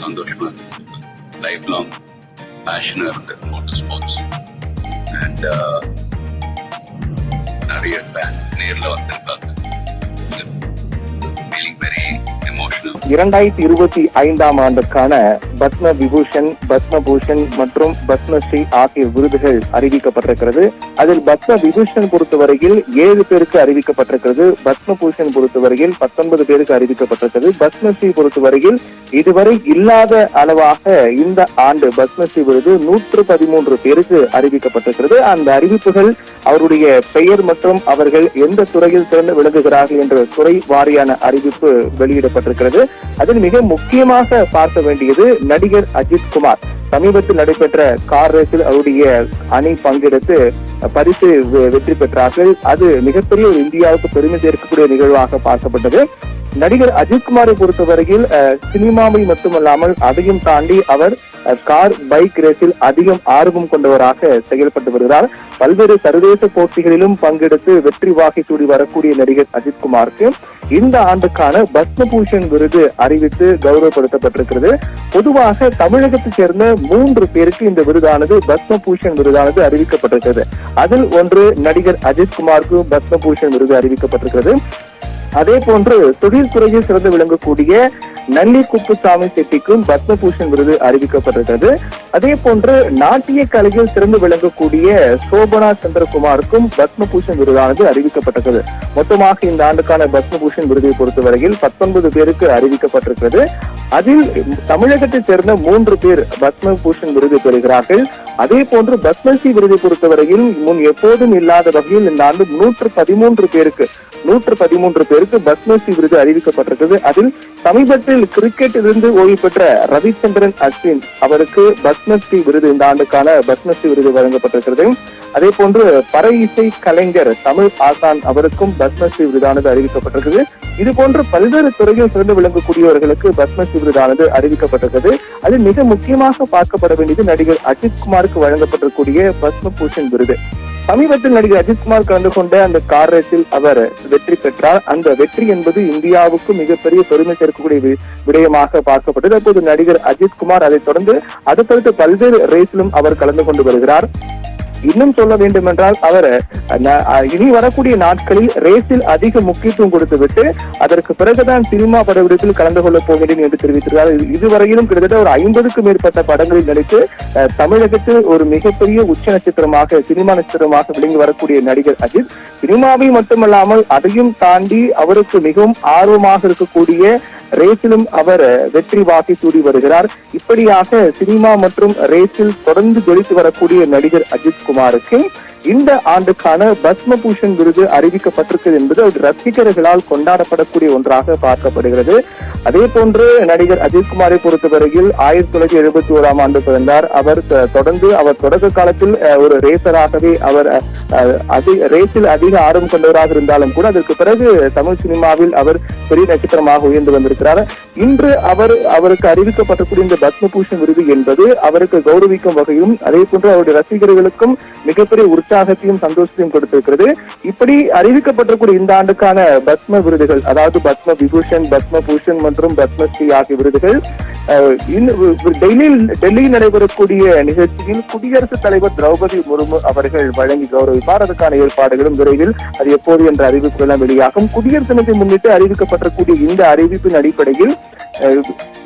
சந்தோஷமா இருக்கு. Life long பேஷனா இருக்கு மோட்டர் ஸ்போர்ட்ஸ் அண்ட் நிறைய ஃபேன்ஸ் நேரில் வந்திருக்காங்க. இரண்டாயிரத்தி இருபத்தி ஐந்தாம் ஆண்டுக்கான பத்ம விபூஷன் பத்ம பூஷன் மற்றும் பத்மஸ்ரீ ஆகிய விருதுகள் அறிவிக்கப்பட்டிருக்கிறது. அதில் பத்ம விபூஷன் பொறுத்தவரையில் ஏழு பேருக்கு அறிவிக்கப்பட்டிருக்கிறது. பத்ம பூஷன் பொறுத்தவரையில் பத்தொன்பது பேருக்கு அறிவிக்கப்பட்டிருக்கிறது. பத்மஸ்ரீ பொறுத்தவரையில் இதுவரை இல்லாத அளவாக இந்த ஆண்டு பத்மஸ்ரீ விருது நூற்று பதிமூன்று பேருக்கு அறிவிக்கப்பட்டிருக்கிறது. அந்த அறிவிப்புகள் அவருடைய பெயர் மற்றும் அவர்கள் எந்த துறையில் சிறந்து விளங்குகிறார்கள் என்ற துறை வாரியான அறிவிப்பு வெளியிடப்பட்டிருக்கிறது. அதில் மிக முக்கியமாக பார்க்க வேண்டியது நடிகர் அஜித் குமார். சமீபத்தில் நடைபெற்ற கார் ரேஸில் அவருடைய அணி பங்கெடுத்து பரிசு வெ- வெற்றி பெற்றார்கள். அது மிகப்பெரிய ஒரு இந்தியாவுக்கு பெருமை சேர்க்கக்கூடிய நிகழ்வாக பார்க்கப்பட்டது. நடிகர் அஜித்குமாரை பொறுத்தவரையில் அஹ், சினிமாவை மட்டுமல்லாமல் அதையும் தாண்டி அவர் கார் பைக் ரேஸில் அதிகம் ஆர்வம் கொண்டவராக செயல்பட்டு வருகிறார். பல்வேறு சர்வதேச போட்டிகளிலும் பங்கெடுத்து வெற்றி வாகை சூடி வரக்கூடிய நடிகர் அஜித்குமாருக்கு இந்த ஆண்டுக்கான பத்மபூஷன் விருது அறிவித்து கௌரவப்படுத்தப்பட்டிருக்கிறது. பொதுவாக தமிழகத்தைச் சேர்ந்த மூன்று பேருக்கு இந்த விருதானது பத்மபூஷன் விருதானது அறிவிக்கப்பட்டிருக்கிறது. அதில் ஒன்று நடிகர் அஜித்குமாருக்கு பத்மபூஷன் விருது அறிவிக்கப்பட்டிருக்கிறது. அதே போன்று தொழில்துறையில் சிறந்து விளங்கக்கூடிய நல்லி குப்புசாமி செட்டிக்கும் பத்மபூஷன் விருது அறிவிக்கப்பட்டிருக்கிறது. அதே போன்று நாட்டிய கலையில் சிறந்து விளங்கக்கூடிய சோபனா சந்திரகுமாருக்கும் பத்மபூஷன் விருதானது அறிவிக்கப்பட்டிருக்கிறது. மொத்தமாக இந்த ஆண்டுக்கான பத்மபூஷன் விருதை பொறுத்தவரையில் பத்தொன்பது பேருக்கு அறிவிக்கப்பட்டிருக்கிறது. அதில் தமிழகத்தை சேர்ந்த மூன்று பேர் பத்மபூஷன் விருது பெறுகிறார்கள். அதே போன்று பத்மஸ்ரீ விருதை பொறுத்தவரையில் முன் எப்போதும் இல்லாத வகையில் இந்த ஆண்டு நூற்று பதிமூன்று பேருக்கு நூற்று பதிமூன்று பேருக்கு பத்மஸ்ரீ விருது அறிவிக்கப்பட்டிருக்கிறது. அதில் சமீபத்தில் கிரிக்கெட் இருந்து ஓய்வு பெற்ற ரவிச்சந்திரன் அஸ்வின் அவருக்கு பத்மஸ்ரீ விருது இந்த ஆண்டுக்கான பத்மஸ்ரீ விருது வழங்கப்பட்டிருக்கிறது. அதே போன்று பறை இசை கலைஞர் தமிழ் ஆசான் அவருக்கும் பத்மஸ்ரீ விருதானது அறிவிக்கப்பட்டிருக்கிறது இது போன்று பல்வேறு துறையில் சிறந்து விளங்கக்கூடியவர்களுக்கு பத்மஸ்ரீ விருதானது அறிவிக்கப்பட்டிருக்கிறது அது மிக முக்கியமாக பார்க்கப்பட வேண்டியது நடிகர் அஜித் குமாருக்கு வழங்கப்பட்டிருக்கூடிய பத்ம பூஷன் விருது. சமீபத்தில் நடிகர் அஜித்குமார் கலந்து கொண்ட அந்த கார் ரேஸில் அவர் வெற்றி பெற்றார். அந்த வெற்றி என்பது இந்தியாவுக்கு மிகப்பெரிய பெருமை சேர்க்கக்கூடிய விடயமாக பார்க்கப்பட்டது. அப்போது நடிகர் அஜித்குமார் அதைத் தொடர்ந்து அடுத்தடுத்த பல்வேறு ரேஸிலும் அவர் கலந்து கொண்டு வருகிறார். இன்னும் சொல்ல வேண்டும் என்றால் அவர் இனி வரக்கூடிய நாட்களில் ரேஸில் அதிக முக்கியத்துவம் கொடுத்துவிட்டு அதற்கு பிறகுதான் சினிமா படப்பிடிப்பில் கலந்து கொள்ளப் போகிறேன் என்று தெரிவித்திருக்கிறார். இதுவரையிலும் கிட்டத்தட்ட ஒரு ஐம்பதுக்கும் மேற்பட்ட படங்களில் நடித்து தமிழகத்தில் ஒரு மிகப்பெரிய உச்ச நட்சத்திரமாக சினிமா நட்சத்திரமாக விளங்கி வரக்கூடிய நடிகர் அஜித். சினிமாவை மட்டுமல்லாமல் அதையும் தாண்டி அவருக்கு மிகவும் ஆர்வமாக இருக்கக்கூடிய ரேஸிலும் அவர் வெற்றி வாக்கை சூடி வருகிறார். இப்படியாக சினிமா மற்றும் ரேஸில் தொடர்ந்து ஜொலித்து வரக்கூடிய நடிகர் அஜித் குமாருக்கு இந்த ஆண்டுக்கான பத்மபூஷன் விருது அறிவிக்கப்பட்டிருக்கிறது என்பது ரசிகர்களால் கொண்டாடப்படக்கூடிய ஒன்றாக பார்க்கப்படுகிறது. அதே போன்று நடிகர் அஜித்குமாரை பொறுத்தவரையில் ஆயிரத்தி தொள்ளாயிரத்தி எழுபத்தி ஓராம் ஆண்டு பிறந்தார். அவர் தொடர்ந்து அவர் தொடக்க காலத்தில் ஒரு ரேசராகவே அவர் ரேஸில் அதிக ஆர்வம் கொண்டவராக இருந்தாலும் கூட அதற்கு பிறகு தமிழ் சினிமாவில் அவர் பெரிய நட்சத்திரமாக உயர்ந்து வந்திருக்கிறார். இன்று அவர் அவருக்கு அறிவிக்கப்பட்டக்கூடிய இந்த பத்மபூஷன் விருது என்பது அவருக்கு கௌரவிக்கும் வகையும் அதே போன்று அவருடைய ரசிகர்களுக்கும் மிகப்பெரிய உற்சாகத்தையும் சந்தோஷத்தையும் கொடுத்திருக்கிறது. இப்படி அறிவிக்கப்பட்டிருக்கூடிய இந்த ஆண்டுக்கான பத்ம விருதுகள் அதாவது பத்ம விபூஷன் பத்ம பூஷன் மற்றும் பத்மஸ்ரீ ஆகிய விருதுகள் டெல்லியில் டெல்லியில் நடைபெறக்கூடிய நிகழ்ச்சியில் குடியரசுத் தலைவர் திரௌபதி முர்மு அவர்கள் வழங்கி கௌரவிப்பார். அதற்கான ஏற்பாடுகளும் விரைவில் அது எப்போது என்ற அறிவிப்பு எல்லாம் வெளியாகும். குடியரசு தினத்தை முன்னிட்டு அறிவிக்கப்பட்டிருக்கூடிய இந்த அறிவிப்பின் அடிப்படையில்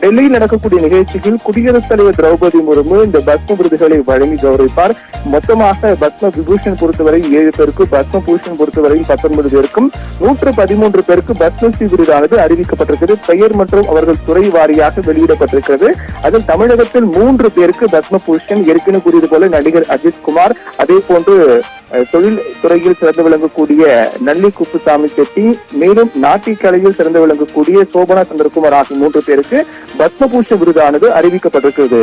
டெல்லியில் நடக்கக்கூடிய நிகழ்ச்சியில் குடியரசுத் தலைவர் திரௌபதி முர்மு இந்த பத்ம விருதுகளை வழங்கி கௌரவிப்பார். மொத்தமாக பத்ம விபூஷன் பொறுத்தவரை ஏழு பேருக்கு பத்ம பூஷன் பொறுத்தவரை பத்தொன்பது பேருக்கும் நூற்று பதிமூன்று பேருக்கு பத்மஸ்ரீ விருதானது அறிவிக்கப்பட்டிருக்கிறது. பெயர் மற்றும் அவர்கள் துறை வாரியாக வெளியிடப்பட்டிருக்கிறது. அதில் தமிழகத்தில் மூன்று பேருக்கு பத்ம பூஷன் ஏற்கனவே கூறியது போல நடிகர் அஜித் குமார் அதே போன்று தொழில் துறையில் சிறந்து விளங்கக்கூடிய நல்லி குப்புசாமி செட்டி மேலும் நாட்டிக்கலையில் சிறந்து விளங்கக்கூடிய சோபனா சந்திரகுமார் ஆகிய மூன்று பேருக்கு பத்மபூஷ விருதானது அறிவிக்கப்பட்டிருக்கிறது.